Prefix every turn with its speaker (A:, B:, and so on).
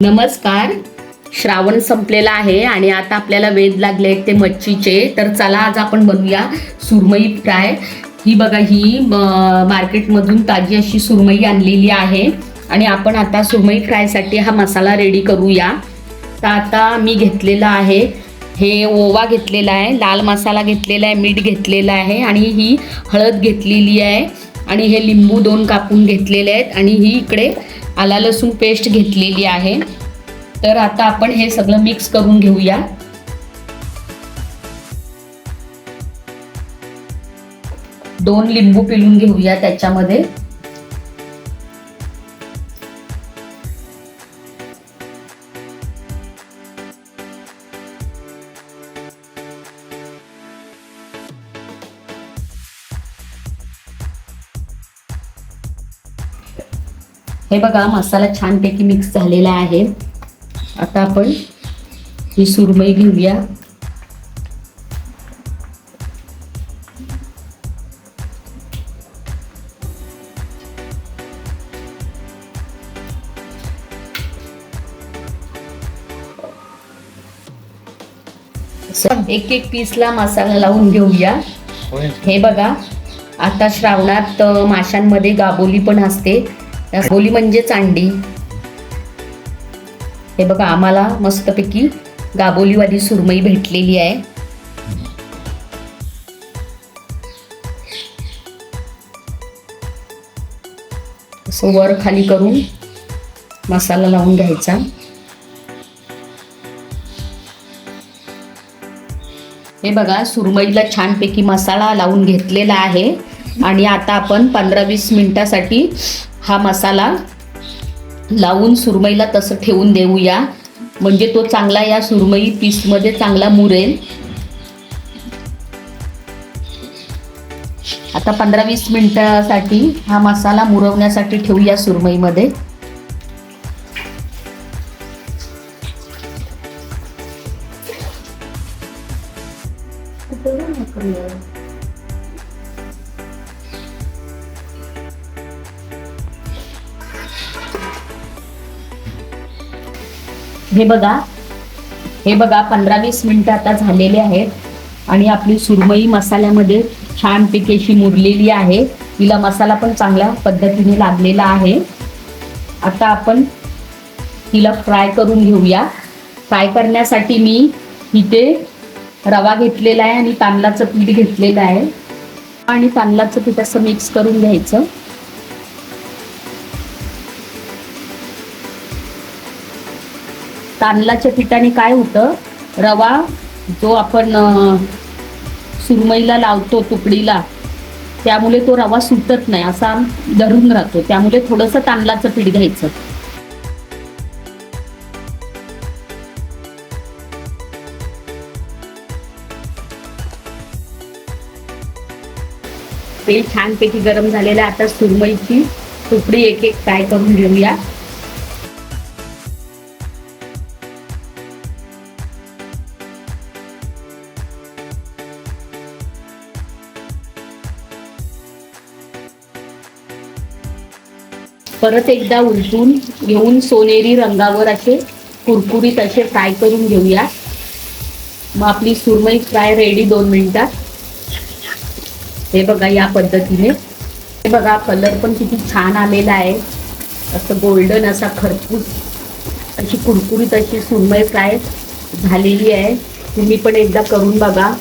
A: नमस्कार. श्रावण संपलेला आहे आणि आता आपल्याला वेध लागले आहेत ते मच्छीचे. तर चला आज आपण बनवूया सुरमई फ्राय. ही बघा ही मार्केटमधून ताजी अशी सुरमई आणलेली आहे. आणि आपण आता सुरमई फ्रायसाठी हा मसाला रेडी करूया. तर आता मी घेतलेला आहे. हे ओवा घेतलेला आहे लाल मसाला घेतलेला आहे मीठ घेतलेलं आहे आणि ही हळद घेतलेली आहे. आणि हे लिंबू दोन कापून घेतलेले आहेत. आणि ही इकडे आला लसूण पेस्ट घेतलेली आहे. तर आता आपण हे सगळं मिक्स करून घेऊया. दोन लिंबू पिळून घेऊया त्याच्यामध्ये. हे बघा मसाला छानपैकी मिक्स झालेला आहे. आता आपण ही सुरमई घेऊया. एक एक पीसला मसाला लावून घेऊया. हे बघा आता श्रावणात माशांमध्ये गाबोली पण असते. गाबोली म्हणजे चांडी. हे बघा आम्हाला मस्तपैकी गाबोलीवाली सुरमई भेटलेली आहे. असं वर खाली करून मसाला लावून घ्यायचा. हे बघा सुरमईला छानपैकी मसाला लावून घेतलेला आहे. आणि आता आपण पंधरा वीस मिनटासाठी हा मसाला लावून सुरमईला तसं ठेवून देऊया. म्हणजे तो चांगला या सुरमई पीसमध्ये चांगला मुरेल. आता पंधरा वीस मिनटासाठी हा मसाला मुरवण्यासाठी ठेवूया सुरमईमध्ये. हे बघा. हे बघा पंधरा वीस मिनिटं आता झालेले आहेत. आणि आपली सुरमई मसाल्यामध्ये छानपैकी अशी मुरलेली आहे. तिला मसाला पण चांगल्या पद्धतीने लागलेला आहे. आता आपण तिला फ्राय करून घेऊया. फ्राय करण्यासाठी मी इथे रवा घेतलेला आहे आणि तांदळाचं पीठ घेतलेलं आहे. आणि तांदळाचं पीठ असं मिक्स करून घ्यायचं. तांदळाच्या पिठाने काय होतं? रवा जो आपण सुरमईला लावतो तुकडीला त्यामुळे तो रवा सुटत नाही असा धरून राहतो. त्यामुळे थोडंसं तांदळाचं पीठ घ्यायचं. तेल छानपैकी गरम झालेलं आहे. आता सुरमईची तुकडी एक एक फ्राय करून घेऊया. परत एकदा उलटून घेऊन सोनेरी रंगावर असे कुरकुरीत असे फ्राय करून घेऊया. मग आपली सुरमई फ्राय रेडी दोन मिनिटात. हे बघा या पद्धतीने. हे बघा कलर पण किती छान आलेला आहे. असं गोल्डन असा खरपूस अशी कुरकुरीत अशी सुरमई फ्राय झालेली आहे. तुम्ही पण एकदा करून बघा.